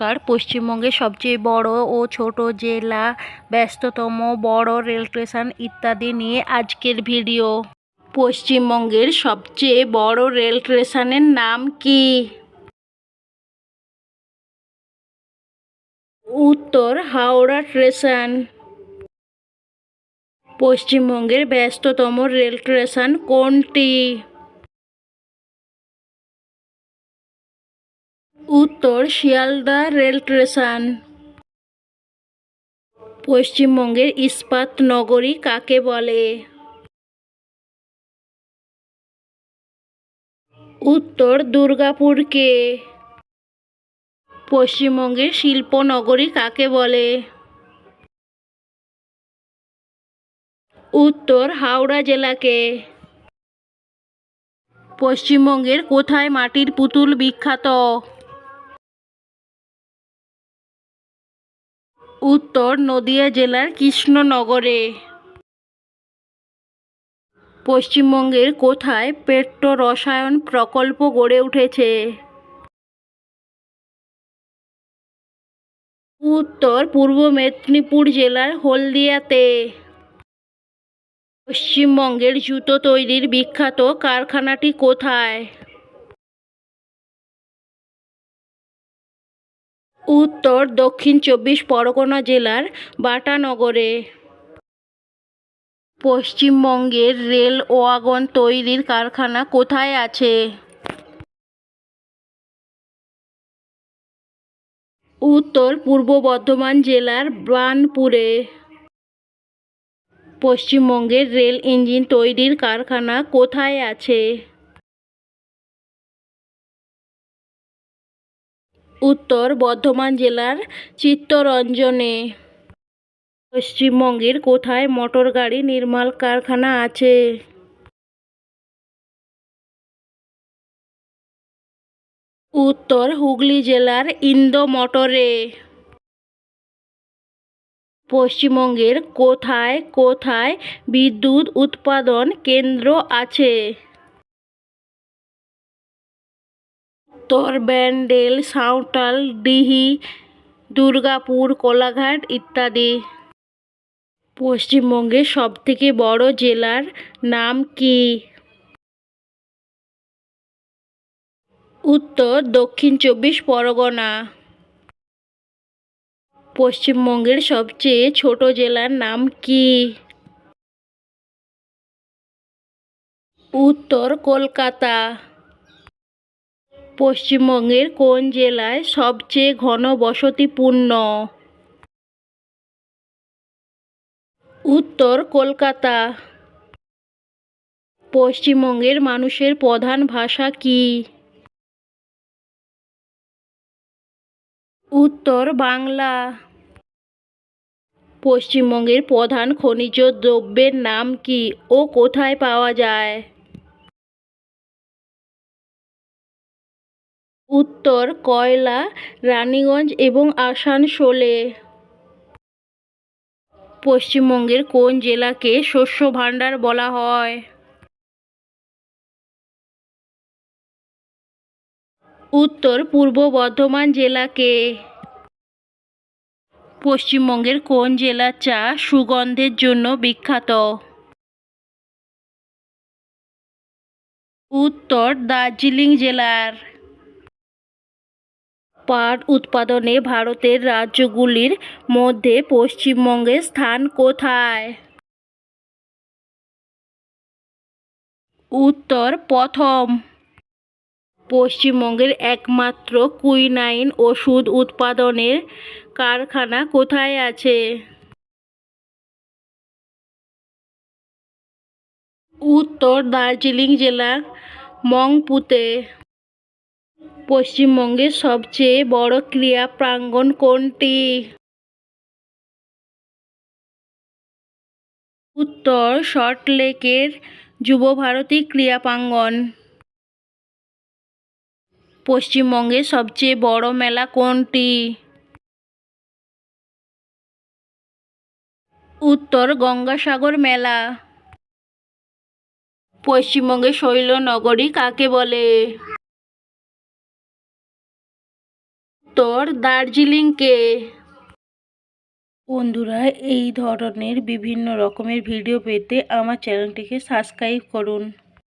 নমস্কার পশ্চিমবঙ্গের সবচেয়ে বড় ও ছোট জেলা, ব্যস্ততম, বড় রেল স্টেশন ইত্যাদি নিয়ে আজকের ভিডিও। পশ্চিমবঙ্গের সবচেয়ে বড় রেল স্টেশনের নাম কি? উত্তর, হাওড়া স্টেশন। পশ্চিমবঙ্গের ব্যস্ততম রেল স্টেশন কোনটি? উত্তর শিয়ালদা রেল স্টেশন। পশ্চিমবঙ্গের ইস্পাত নগরী কাকে বলে? উত্তর দুর্গাপুরকে পশ্চিমবঙ্গের শিল্প নগরী কাকে বলে? উত্তর হাওড়া জেলাকে পশ্চিমবঙ্গের কোথায় মাটির পুতুল বিখ্যাত? উত্তর নদিয়া জেলার কৃষ্ণনগরে। পশ্চিমবঙ্গের কোথায় পেট্রো রসায়ন প্রকল্প গড়ে উঠেছে? উত্তর পূর্ব মেদিনীপুর জেলার হলদিয়াতে। পশ্চিমবঙ্গের জুতো তৈরির বিখ্যাত কারখানাটি কোথায়? উত্তর, দক্ষিণ চব্বিশ পরগনা জেলার বাটানগরে। পশ্চিমবঙ্গের রেল ওয়াগন তৈরির কারখানা কোথায় আছে? উত্তর, পূর্ব বর্ধমান জেলার বার্নপুরে পশ্চিমবঙ্গের রেল ইঞ্জিন তৈরির কারখানা কোথায় আছে? উত্তর বর্ধমান জেলার চিত্তরঞ্জনে। পশ্চিমবঙ্গের কোথায় মোটর গাড়ি নির্মাণ কারখানা আছে? উত্তর হুগলি জেলার ইন্দো মোটরে। পশ্চিমবঙ্গের কোথায় কোথায় বিদ্যুৎ উৎপাদন কেন্দ্র আছে? উত্তর ব্যান্ডেল, সাঁওতাল ডিহি দুর্গাপুর, কোলাঘাট ইত্যাদি। পশ্চিমবঙ্গের সবথেকে বড় জেলার নাম কি? উত্তর, দক্ষিণ চব্বিশ পরগনা। পশ্চিমবঙ্গের সবচেয়ে ছোট জেলার নাম কি? উত্তর, কলকাতা। পশ্চিমবঙ্গের কোন জেলায় সবচেয়ে ঘন বসতিপূর্ণ উত্তর কলকাতা। পশ্চিমবঙ্গের মানুষের প্রধান ভাষা কি? উত্তর বাংলা। পশ্চিমবঙ্গের প্রধান খনিজ দ্রব্যের নাম কি ও কোথায় পাওয়া যায়? উত্তর, কয়লা, রানীগঞ্জ এবং আসানসোলে। পশ্চিমবঙ্গের কোন জেলাকে শস্য ভাণ্ডার বলা হয়? উত্তর, পূর্ব বর্ধমান জেলাকে। পশ্চিমবঙ্গের কোন জেলার চা সুগন্ধের জন্য বিখ্যাত? উত্তর, দার্জিলিং জেলার। পাট উৎপাদনে ভারতের রাজ্যগুলির মধ্যে পশ্চিমবঙ্গের স্থান কোথায়? উত্তর, প্রথম। পশ্চিমবঙ্গের একমাত্র কুইনাইন ওষুধ উৎপাদনের কারখানা কোথায় আছে? উত্তর, দার্জিলিং জেলার মংপুতে। পশ্চিমবঙ্গের সবচেয়ে বড় ক্রীড়া প্রাঙ্গণ কোনটি? উত্তর সল্টলেকের যুবভারতী ক্রীড়া প্রাঙ্গণ। পশ্চিমবঙ্গের সবচেয়ে বড় মেলা কোনটি? উত্তর গঙ্গাসাগর মেলা। পশ্চিমবঙ্গের শৈলনগরী কাকে বলে? উত্তর দার্জিলিংকে। বন্ধুরা এই ধরনের বিভিন্ন রকমের ভিডিও পেতে আমার চ্যানেলটিকে সাবস্ক্রাইব করুন।